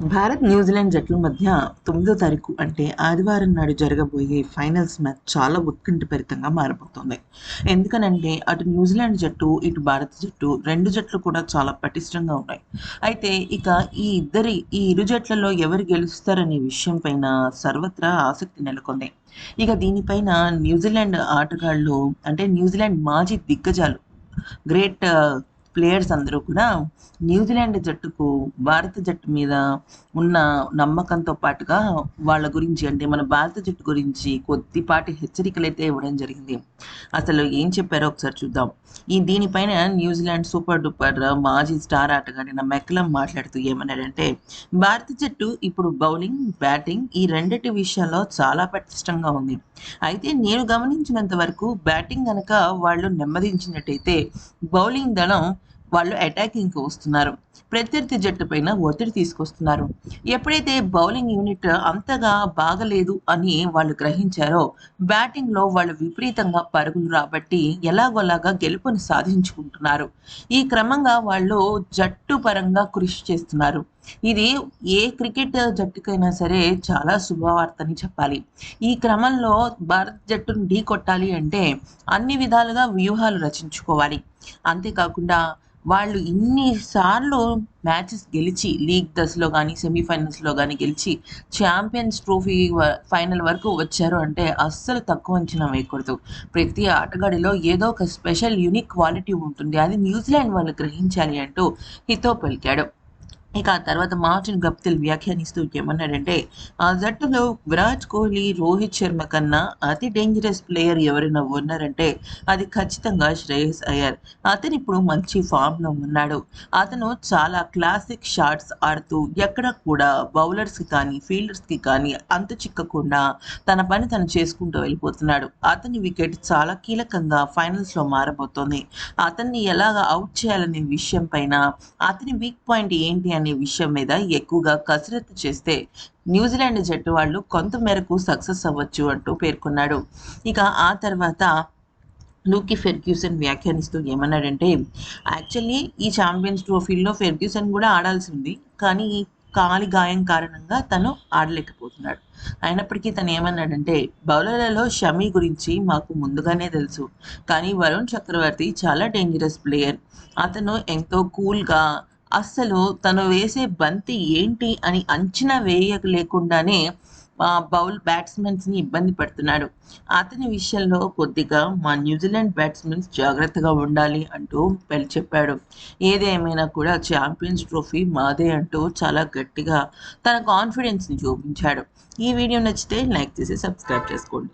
Bharat New Zealand జట్ల మధ్య తొమ్మిదో తారీఖు అంటే ఆదివారం నాడు జరగబోయే ఫైనల్స్ మ్యాచ్ చాలా ఉత్కంఠభరితంగా మారబోతోంది. ఎందుకనంటే అటు న్యూజిలాండ్ జట్టు ఇటు భారత జట్టు రెండు జట్లు కూడా చాలా పటిష్టంగా ఉన్నాయి. అయితే ఇక ఈ ఇద్దరి ఈ ఇరు జట్లలో ఎవరు గెలుస్తారనే విషయం పైన సర్వత్రా ఆసక్తి నెలకొంది. ఇక దీనిపైన న్యూజిలాండ్ ఆటగాళ్ళు అంటే న్యూజిలాండ్ మాజీ దిగ్గజాలు గ్రేట్ ప్లేయర్స్ అందరూ కూడా న్యూజిలాండ్ జట్టుకు భారత జట్టు మీద ఉన్న నమ్మకంతో పాటుగా వాళ్ళ గురించి అంటే మన భారత జట్టు గురించి కొద్దిపాటి హెచ్చరికలు అయితే ఇవ్వడం జరిగింది. అసలు ఏం చెప్పారో ఒకసారి చూద్దాం. ఈ దీనిపైన న్యూజిలాండ్ సూపర్ డూపర్ మాజీ స్టార్ ఆటగాడిన మెక్లం మాట్లాడుతూ ఏమన్నాడంటే భారత జట్టు ఇప్పుడు బౌలింగ్ బ్యాటింగ్ ఈ రెండిటి విషయాల్లో చాలా పటిష్టంగా ఉంది. అయితే నేను గమనించినంత వరకు బ్యాటింగ్ కనుక వాళ్ళు నెమ్మదించినట్టయితే బౌలింగ్ దళం వాళ్ళు అటాకింగ్కి వస్తున్నారు. ప్రత్యర్థి జట్టు పైన ఒత్తిడి తీసుకొస్తున్నారు. ఎప్పుడైతే బౌలింగ్ యూనిట్ అంతగా బాగలేదు అని వాళ్ళు గ్రహించారో బ్యాటింగ్లో వాళ్ళు విపరీతంగా పరుగులు రాబట్టి ఎలాగోలాగా గెలుపుని సాధించుకుంటున్నారు. ఈ క్రమంగా వాళ్ళు జట్టు పరంగా కృషి చేస్తున్నారు. ఇది ఏ క్రికెట్ జట్టుకైనా సరే చాలా శుభవార్తని చెప్పాలి. ఈ క్రమంలో భారత్ జట్టును ఢీ కొట్టాలి అంటే అన్ని విధాలుగా వ్యూహాలు రచించుకోవాలి. అంతేకాకుండా వాళ్ళు ఇన్నిసార్లు మ్యాచెస్ గెలిచి లీగ్ దశలో కానీ సెమీఫైనల్స్లో కానీ గెలిచి ఛాంపియన్స్ ట్రోఫీ ఫైనల్ వరకు వచ్చారు అంటే అస్సలు తక్కువ అంచనా వేయకూడదు. ప్రతి ఆటగాడిలో ఏదో ఒక స్పెషల్ యూనిక్ క్వాలిటీ ఉంటుంది. అది న్యూజిలాండ్ వాళ్ళు గ్రహించాలి అంటూ హితో పలికాడు ఇక ఆ తర్వాత మార్టిన్ గప్తిల్ వ్యాఖ్యానిస్తూ ఏమన్నాడంటే ఆ జట్టులో విరాట్ కోహ్లీ రోహిత్ శర్మ కన్నా అతి డేంజరస్ ప్లేయర్ ఎవరైనా ఉన్నారంటే అది ఖచ్చితంగా శ్రేయస్ అయ్యర్. అతను ఇప్పుడు మంచి ఫామ్లో ఉన్నాడు. అతను చాలా క్లాసిక్ షాట్స్ ఆడుతూ ఎక్కడ కూడా బౌలర్స్కి కానీ ఫీల్డర్స్కి కానీ అంత చిక్కకుండా తన పని తను చేసుకుంటూ వెళ్ళిపోతున్నాడు. అతని వికెట్ చాలా కీలకంగా ఫైనల్స్లో మారబోతోంది. అతన్ని ఎలాగ అవుట్ చేయాలనే విషయం పైన అతని వీక్ పాయింట్ ఏంటి అని విషయం మీద ఎక్కువగా కసరత్తు చేస్తే న్యూజిలాండ్ జట్టు వాళ్ళు కొంత మేరకు సక్సెస్ అవ్వచ్చు అంటూ పేర్కొన్నాడు. ఇక ఆ తర్వాత లూకీ ఫెర్గ్యూసన్ వ్యాఖ్యానిస్తూ ఏమన్నాడంటే యాక్చువల్లీ ఈ ఛాంపియన్స్ ట్రోఫీలో ఫెర్గ్యూసన్ కూడా ఆడాల్సింది కానీ కాలి గాయం కారణంగా తను ఆడలేకపోతున్నాడు. అయినప్పటికీ తను ఏమన్నాడంటే బౌలర్లలో షమీ గురించి మాకు ముందుగానే తెలుసు కానీ వరుణ్ చక్రవర్తి చాలా డేంజరస్ ప్లేయర్ అతను ఎంతో కూల్గా అస్సలు తను వేసే బంతి ఏంటి అని అంచనా వేయక లేకుండానే బౌల్ బ్యాట్స్మెన్స్ని ఇబ్బంది పెడుతున్నాడు. అతని విషయంలో కొద్దిగా మా న్యూజిలాండ్ బ్యాట్స్మెన్స్ జాగ్రత్తగా ఉండాలి అంటూ పెళ్ళి చెప్పాడు. ఏదేమైనా కూడా ఛాంపియన్స్ ట్రోఫీ మాదే అంటూ చాలా గట్టిగా తన కాన్ఫిడెన్స్ని చూపించాడు. ఈ వీడియో నచ్చితే లైక్ చేసి సబ్స్క్రైబ్ చేసుకోండి.